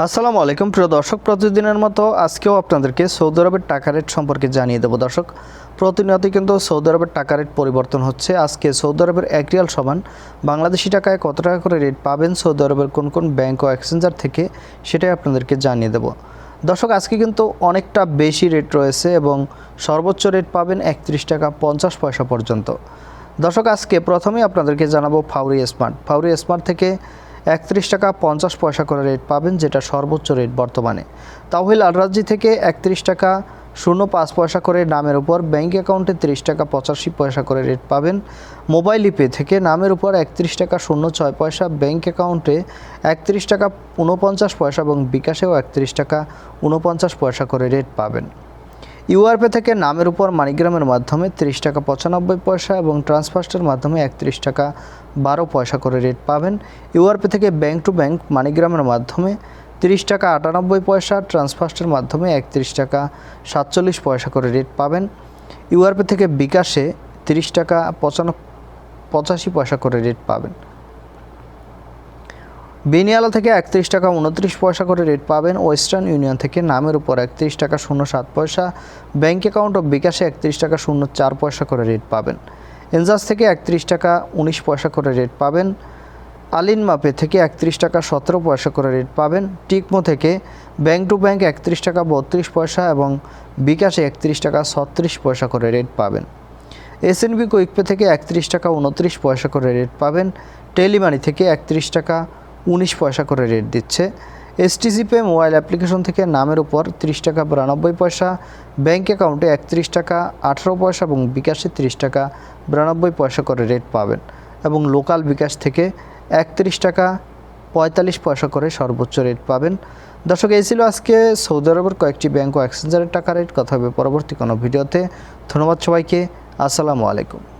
আসসালামু আলাইকুম। প্রিয় দর্শক, প্রতিদিনের মতো আজকেও আপনাদেরকে সৌদি আরবের টাকা রেট সম্পর্কে জানিয়ে দেবো। দর্শক প্রতিনিয়তই কিন্তু সৌদি আরবের টাকা রেট পরিবর্তন হচ্ছে। আজকে সৌদি আরবের এক রিয়াল সমান বাংলাদেশি টাকায় কত টাকা করে রেট পাবেন সৌদি আরবের কোন কোন ব্যাংক ও এক্সচেঞ্জার থেকে, সেটাই আপনাদেরকে জানিয়ে দেবো। দর্শক, আজকে কিন্তু অনেকটা বেশি রেট রয়েছে এবং সর্বোচ্চ রেট পাবেন একত্রিশ টাকা পঞ্চাশ পয়সা পর্যন্ত। দর্শক, আজকে প্রথমেই আপনাদেরকে জানাব ফাউরি স্মার্ট। ফাউরি স্মার্ট থেকে একত্রিশ টাকা পঞ্চাশ পয়সা করে রেট পাবেন, যেটা সর্বোচ্চ রেট বর্তমানে। তাওহিল আলরাজি থেকে একত্রিশ টাকা শূন্য পাঁচ পয়সা করে নামের উপর ব্যাঙ্ক অ্যাকাউন্টে তিরিশ টাকা পঁচাশি পয়সা করে রেট পাবেন। মোবাইল ইপে থেকে নামের উপর একত্রিশ টাকা শূন্য ছয় পয়সা ব্যাঙ্ক অ্যাকাউন্টে একত্রিশ টাকা উনপঞ্চাশ পয়সা এবং বিকাশেও একত্রিশ টাকা উনপঞ্চাশ পয়সা করে রেট পাবেন। ইউআরপে থেকে নামের উপর মানিগ্রামের মাধ্যমে তিরিশ টাকা পঁচানব্বই পয়সা এবং ট্রান্সফার্স্টের মাধ্যমে একত্রিশ টাকা বারো পয়সা করে রেট পাবেন। ইউআরপে থেকে ব্যাংক টু ব্যাংক মানিগ্রামের মাধ্যমে তিরিশ টাকা আটানব্বই পয়সা, ট্রান্সফার্স্টের মাধ্যমে একত্রিশ টাকা সাতচল্লিশ পয়সা করে রেট পাবেন। ইউআরপে থেকে বিকাশে তিরিশ টাকা পঁচান পঁচাশি পয়সা করে রেট পাবেন। বেনিয়ালা থেকে একত্রিশ টাকা উনত্রিশ পয়সা করে রেট পাবেন ওয়েস্টার্ন ইউনিয়ন থেকে নামের উপর একত্রিশ টাকা শূন্য সাত পয়সা। ব্যাঙ্ক অ্যাকাউন্ট ও বিকাশে একত্রিশ টাকা শূন্য চার পয়সা করে রেট পাবেন। এনজাস থেকে একত্রিশ টাকা উনিশ পয়সা করে রেট পাবেন। আলিন মাপে থেকে একত্রিশ টাকা সতেরো পয়সা করে রেট পাবেন। টিকমো থেকে ব্যাঙ্ক টু ব্যাঙ্ক একত্রিশ টাকা বত্রিশ পয়সা এবং বিকাশে একত্রিশ টাকা ছত্রিশ পয়সা করে রেট পাবেন। এসএনবি কুইকপে থেকে একত্রিশ টাকা উনত্রিশ পয়সা করে রেট পাবেন। টেলিমানি থেকে একত্রিশ টাকা উনিশ পয়সা করে রেট দিচ্ছে। এসটিসি পে মোবাইল অ্যাপ্লিকেশন থেকে নামের উপর তিরিশ টাকা বিরানব্বই পয়সা ব্যাঙ্ক অ্যাকাউন্টে একত্রিশ টাকা, আঠারো পয়সা এবং বিকাশে তিরিশ টাকা বিরানব্বই পয়সা করে রেট পাবেন এবং লোকাল বিকাশ থেকে একত্রিশ টাকা, পঁয়তাল্লিশ পয়সা করে সর্বোচ্চ রেট পাবেন। দর্শক, এই ছিল আজকে সৌদি আরবের কয়েকটি ব্যাংক ও এক্সচেঞ্জারের টাকা রেট কথা হবে পরবর্তী কোনো ভিডিওতে। ধন্যবাদ সবাইকে। আসসালামু আলাইকুম।